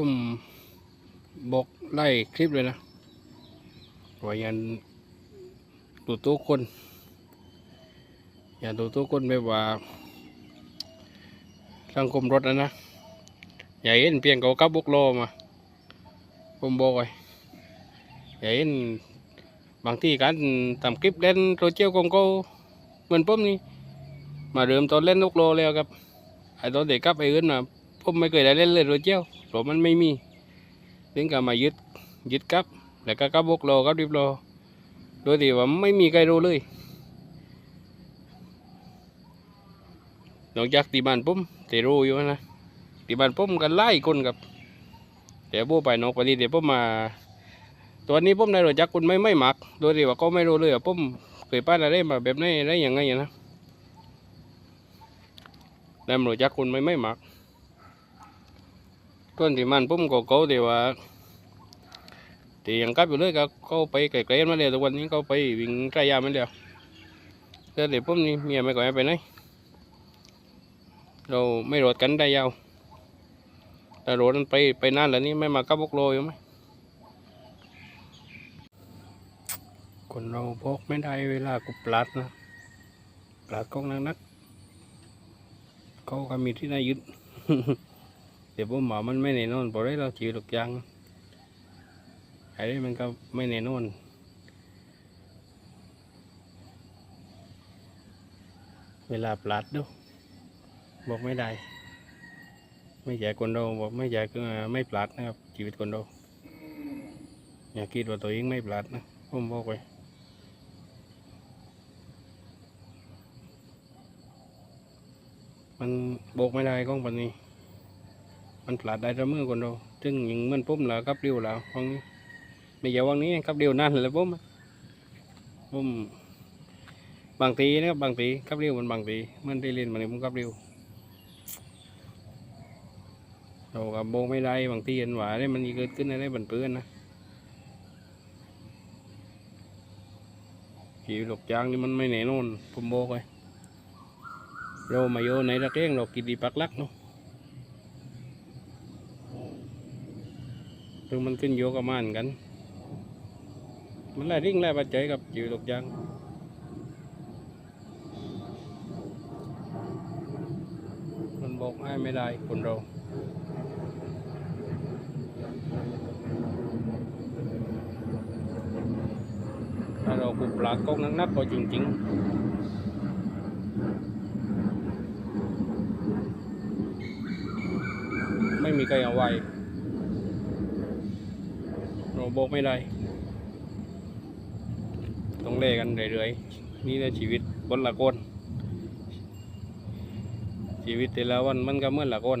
ผมบอกไล่คลิปเลยนะว่าอย่าดูตัวคนอย่าดูตัวคนแบบว่าสังคมรถนะนะอย่าเห็นเพียงเขากับบุกโลมาผมบอกไว้อย่าเห็นบางที่การทำคลิปเล่นโซเชียลของเขาเหมือนผมนี่มาเริ่มตอนเล่นลูกโลแล้วครับไอ้ตอนเด็กกับไอ้อื่นมา ผมไม่เคยได้เล่นเลยโซเชียลเพราะมันไม่มีถึงกับมายึดยึดกับ แล้วก็กับบกโลกับดิบโลโดยที่ว่าไม่มีใครรู้เลยนอกจากที่บ้านผมที่รู้อยู่นะที่บ้านผมกันไล่คนครับเดี๋ยวโบไปนอกไปนี่เดี๋ยวผมมาตัวนี้ผมได้รู้จักคนไม่ไม่หมักโดยที่ว่าก็ไม่รู้เลยว่าผมเคยป้านอะไรมาแบบไหนอะไรอย่างไงนะได้รู้จักคนไม่ไม่หมัก ต้นที่มันผมก็เขาที่ว่าที่ยังกลับอยู่เลยก็เขาไปไกลๆมาแล้วทุกวันนี้เขาไปวิ่งใกลยามมาแล้วแต่เดี๋ยวผมนี่เมียไม่ก่อยไปไหนเราไม่รถกันได้ยาวแต่รถมันไปไปนานแล้วนี่ไม่มากับบกโลอยู่ไหมคนเราพกไม่ได้เวลากูปลัดนะปลัดกองนักนักเขาก็มีที่น่ายึด เดี๋ยวผมบอกมันไม่แน่นอนพอได้เราชีวิตหลกยังไอ้นี่มันก็ไม่แน่นอนเวลาปลัดดูบอกไม่ได้ ไม่ใช่คนเราบอกไม่ใช่ก็ไม่ปลัดนะครับ ชีวิตคนเราอย่าคิดว่าตัวเองไม่ปลัดนะผมบอกไว้มันโบกไม่ได้ก้องปันนี้ มันปลาดได้เสมอคนเราซึ่งยังเหมันปุ๊มแล้วกับเดียวแล้วห้องนี้ไม่ใช่วังนี้กับเดียวนั่นเลยปุ๊มปุ๊มบางทีนะครับบางทีกับเดียวมันบางทีมันได้เล่นมันผมกับเดียวเรากับโบไม่ได้บางทีเห็นว่าได้มันเกิดขึ้นอะไรบันเปื้อนนะขี่หลกยางนี่มันไม่แน่นอนผมโบกไว้เรามาโยในระเก้งเรากินดีปักลักเนาะ คือมันขึ้นโยกับมันกัน มันไล่ริ่งไล่บาดเจ็บกับจิวตกยางมันบอกให้ไม่ได้คนเราถ้าเราปุบปลากกนักๆก็จริงๆไม่มีใครเอาไว้ บอกไม่ได้ ต้องเล่กันเรื่อยๆ นี่แหละชีวิตบนละคนชีวิตแต่ละวันมันก็เมื่อละคน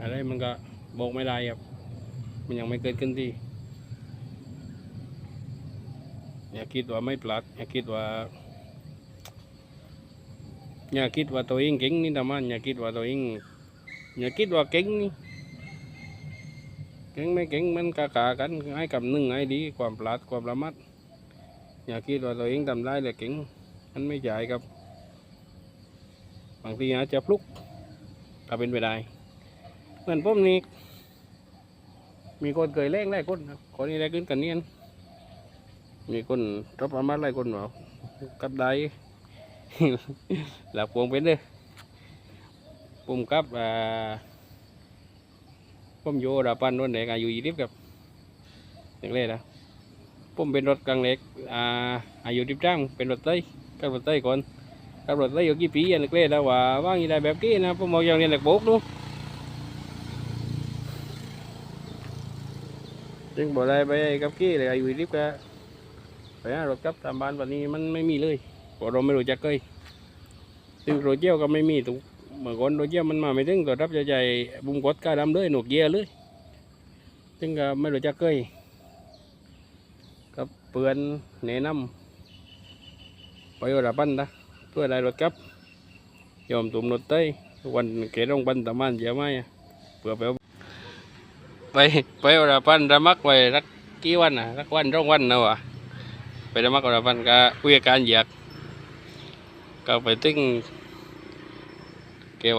อะไรมันก็บอกไม่ได้ครับ มันยังไม่เกิดขึ้นที่ อย่าคิดว่าไม่ปลัด อย่าคิดว่า อย่าคิดว่าตัวเองเก่งนี่ทำไมอย่าคิดว่าตัวเองอย่าคิดว่าเก่งนี่ เก่งไม่เก่งมันกากากันให้กับหนึ่งให้ดีความปลาดความระมัด อย่าคิดว่าตัวเองทำได้เลยเก่งมันไม่ใช่ครับ บางทีอาจจะพลุกก็เป็นไปได้เหมือนผมนี่มีคนเคยเล่งไล่คนครับคนนี้ได้ขึ้นกันเนียนมีคนรับประมาทไล่คนว่ากับได้ là cuồng biến đi cung cấp à ผมโยดาปันวันเด็กอายุยี่สิบกับเด็กเล็กนะผมเป็นรถกลางเล็กอ่าอายุสิบจ้างเป็นรถเต้ยกับรถเต้ยก่อนกับรถเต้ยอยู่กี่ปีอันเล็กเล็กแล้วว่าว่างยี่ได้แบบกี้นะผมมองอย่างเรียนเล็กโบกนู้จึงบอกได้ไปกับกี้เลยอายุยี่สิบก็ไปหารถกับตามบ้านวันนี้มันไม่มีเลยพราะเราไม่รู้จักเคยซึ่งโรเจลก็ไม่มีถูก เมื่อก่อนโรเจลมันมาไม่ถึงตัวรับใจใจบุ้มกดกาดำเลยหนวกเยียเลยซึ่งก็ไม่รู้จักเคยกับเปือนแนะนำไปวราปันนะเพื่อได้รถกับยอมตุ่มรถเต้วันเกลงปันตะมันเยอะไหมอะเพื่อไปเอาไปไปวราปันระมักไว้รักกี่วันอะรักวันร่องวันนะวะไปได้มากกว่าพันก็ผู้จัดการเหยียกก็ไปตึ้ง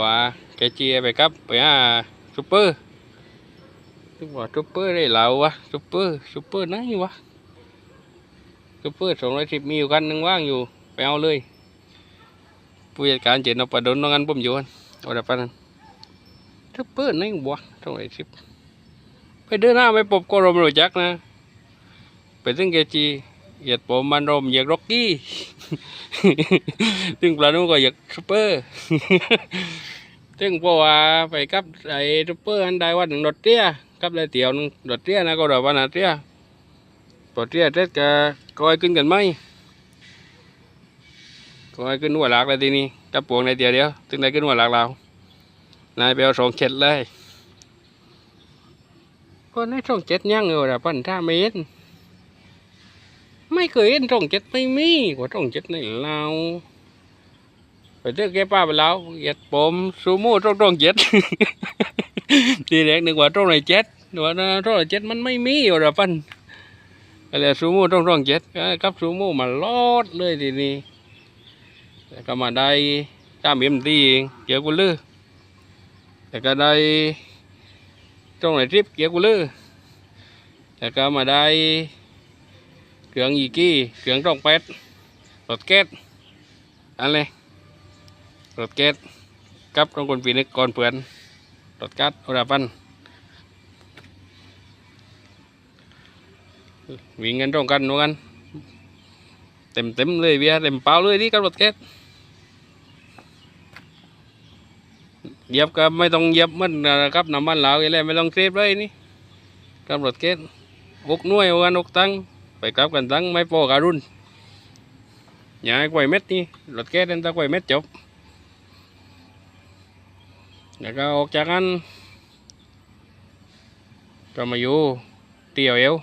ว่าแกเจียไปครับไปหาซุปเปอร์ทุกว่าซุปเปอร์ได้เหลาวะซุปเปอร์ซุปเปอร์ไหนวะซุปเปอร์สองร้อยสิบมีอยู่กันหนึ่งว่างอยู่ไปเอาเลยผู้จัดการเจนเอปดนน้องกันผมอยู่กันเอาแต่ปานนั้นซุปเปอร์ไหนวะสองร้อยสิบไปเดินหน้าไปปบก็รมรู้จักนะไปถึงเกจี เหยียดผมมันรมเหยียดร็อกกี้ถึงปลาโนก็เหยียดซุปเปอร์ซึ่งเพราะว่าไปกับไอ้ซุปเปอร์อันใดวันหนึ่งรถเตี้ยกับเลยเตียวหนึงรถเตี้ยนะก็รอวันาเตี้ยรถเตี้ยเท็ดก็คอยขึ้นกันไหมคอยขึ้นหัวหลักเลยทีนี้กับปวงในเตียวเดียวถึงได้ขึ้นหัวหลักเรานายไปเอาสองเจ็ดเลยก็ในสองเจ็ดยังอยู่ละพันท่าเมตร ไม่เคยเห็นสองเจ็ดไม่มีกว่าสองเจ็ดในเราไปเจอแกป้าไปแล้วเหยียดผมซูโม่ตรงตรงเจ็ดทีแรกนึกว่าตรงไหนเจ็ดว่าตรงไหนเจ็ดมันไม่มีอยู่ละปันอะไรซูโม่ตรงตรงเจ็ดก็กับซูโม่มาลอดเลยทีนี้แล้วก็มาได้ตามเอ็มตีเองเกี่ยวกูลือแล้วก็ได้ตรงไหนทริปเกี่ยวกูลือแล้วก็มาได้ รื่องอีกี้เครื่องตรงเป็ดรถแก๊สอะไรรถเกตกับรองคนปีนึกก่อนเพื่อนรถกัดอุราปันวิ่งกันตรงกันเหมือนกัน เต็มเต็มเลยเบียเต็มเปล่าเลยนี่กับรถเกตเยียบก็ไม่ต้องเยียบมันนะครับน้ำมันเหลาวอะไรไม่ต้องเซฟเลยนี่กับรถเกตอกน่วยอกันอกตั้ง ไปกลับกันตั้งไม่พอการุนอย่าให้กวยเม็ดนี่รถแก๊สนั่นตะกวยเม็ดจบแล้วก็ออกจากนั้นก็มาอยู่เตียวเอว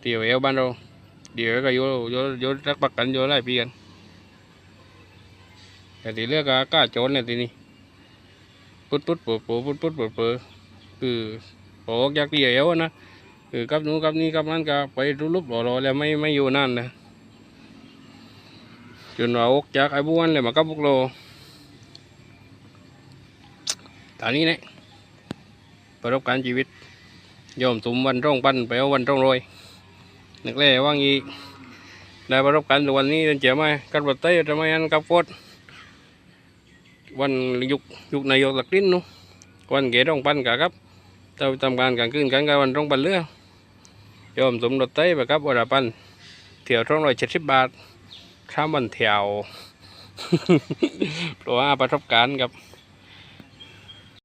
เตียวเอวบ้านเราเดี๋ยวก็อยู่อยู่อยู่รักปักกันอยู่ไล่ปีกันแต่ทีเลือกก็กล้าโจนเลยทีนี้ปุ๊ดปุ๊ดปุ๊ดปุ๊ดปุ๊ดปุ๊ดปุ๊ดคือออกจากเตียวเอวนะ คือกับนู้นกับนี้กับนั้นก็ไปรูลุบหล่อๆแล้วไม่ไม่อยู่นั่นนะจนว่าอกจากไอ้บ้วนเลยมากับพวกเราตอนนี้เนี่ยประสบการณ์ชีวิตยอมสุมวันร่องปั้นไปเอาวันร่องโรยนึกเลยว่างี้ได้ประสบการณ์ตัววันนี้เจ๋อไหมกับรถเต้ทำไมอันกับโคตรวันยุคยุคนายกตักลิ้นนู้วันเก๋ร่องปั้นกะครับเราทำการกลางคืนกันกับวันร่องปั้นเรือ ยอมสมรถเต้ไปครับวันละปันเถี่ยวท่องร้อยเจ็ดสิบบาทข้ามวันเถี่ยวเพราะว่าประสบการณ์ครับ